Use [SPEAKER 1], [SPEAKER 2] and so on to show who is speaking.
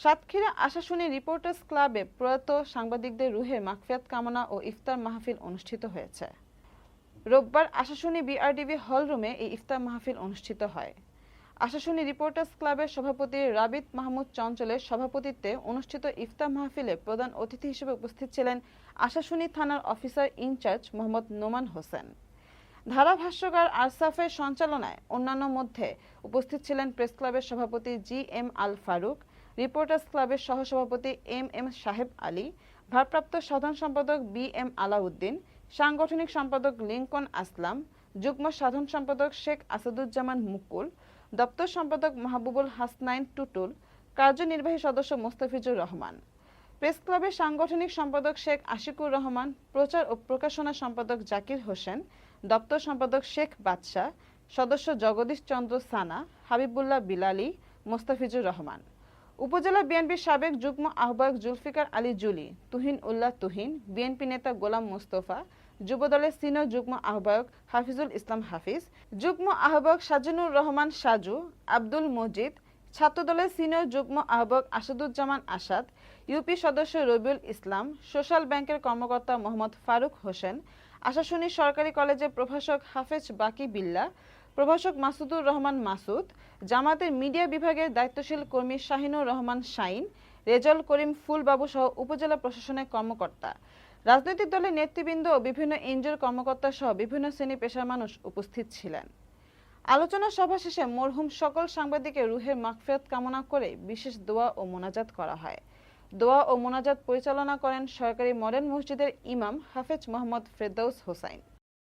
[SPEAKER 1] Satkhira Ashashuni reporters ক্লাবে প্রয়াত সাংবাদিকদের রুহের মাগফিরাত কামনা ও ইফতার মাহফিল অনুষ্ঠিত হয়েছে। রোববার আশাশুনি বিআরডিবি হল রুমে এই ইফতার মাহফিল অনুষ্ঠিত হয়। আশাশুনি রিপোর্টার্স ক্লাবের সভাপতি রাবিত মাহমুদ চঞ্চলের সভাপতিত্বে অনুষ্ঠিত ইফতার মাহফিলে প্রধান অতিথি হিসেবে উপস্থিত ছিলেন আশাশুনি থানার officer in charge Mohammad Noman Hossain. ধারাভাষ্যকার আরসাফের সঞ্চালনায় অন্যান্য মধ্যে উপস্থিত ছিলেন প্রেস ক্লাবের সভাপতি G M Al Faruk reporters ক্লাবের সহসভাপতি এম এম সাহেব আলী, ভারপ্রাপ্ত সাধারণ সম্পাদক বি এম আলাউদ্দিন, সাংগঠনিক সম্পাদক লিঙ্কন আসলাম, যুগ্ম সাধারণ সম্পাদক শেখ আসাদুজ্জামান মুকুল, দপ্তর সম্পাদক মাহবুবুল হাসনাইন টুটুল, কার্যনির্বাহী সদস্য মোস্তাফিজুর রহমান। প্রেস ক্লাবের সাংগঠনিক সম্পাদক শেখ আশিকুর রহমান, প্রচার ও প্রকাশনা সম্পাদক জাকির হোসেন, দপ্তর সম্পাদক শেখ বাদশাহ, সদস্য জগদীশ চন্দ্র সানা, হাবিবুল্লাহ বিলালি, মোস্তাফিজুর রহমান। উপজেলা বিএনপির সাবেক যুগ্ম আহ্বায়ক জুলফিকার আলী জুলি, তুহিন উল্লাহ তুহিন, বিএনপি নেতা গোলাম মোস্তফা, যুবদলের সিনিয়র যুগ্ম আহ্বায়ক হাফিজুল ইসলাম হাফিজ, যুগ্ম আহ্বায়ক সাজিনুর রহমান সাজু, আব্দুল মজিদ, ছাত্রদলের সিনিয়র যুগ্ম আহ্বায়ক আসাদুজ্জামান আসাদ, ইউপি সদস্য রবিউল ইসলাম, সোশ্যাল ব্যাংকের কর্মকর্তা মোহাম্মদ ফারুক হোসেন, আশাশুনি সরকারি কলেজের প্রভাষক হাফেজ বাকি বিল্লা প্রভাষক মাসুদুর রহমান মাসুদ, জামাতের মিডিয়া বিভাগের দায়িত্বশীল কর্মী শাহিনুর রহমান শাইন রেজল করিম ফুলবাবু সহ উপজেলা প্রশাসনের কর্মকর্তা। রাজনৈতিক দলের নেতৃবৃন্দ ও বিভিন্ন এনজিওর কর্মকর্তা সহ বিভিন্ন শ্রেণি পেশার মানুষ উপস্থিত ছিলেন। আলোচনা সভা শেষে মরহুম সকল সাংবাদিকের রুহের মাগফিরাত কামনা করে বিশেষ দোয়া ও মোনাজাত করা হয়। দোয়া ও মোনাজাত পরিচালনা করেন সরকারি মডার্ন মসজিদের ইমাম হাফেজ মোহাম্মদ ফেরদৌস হোসাইন।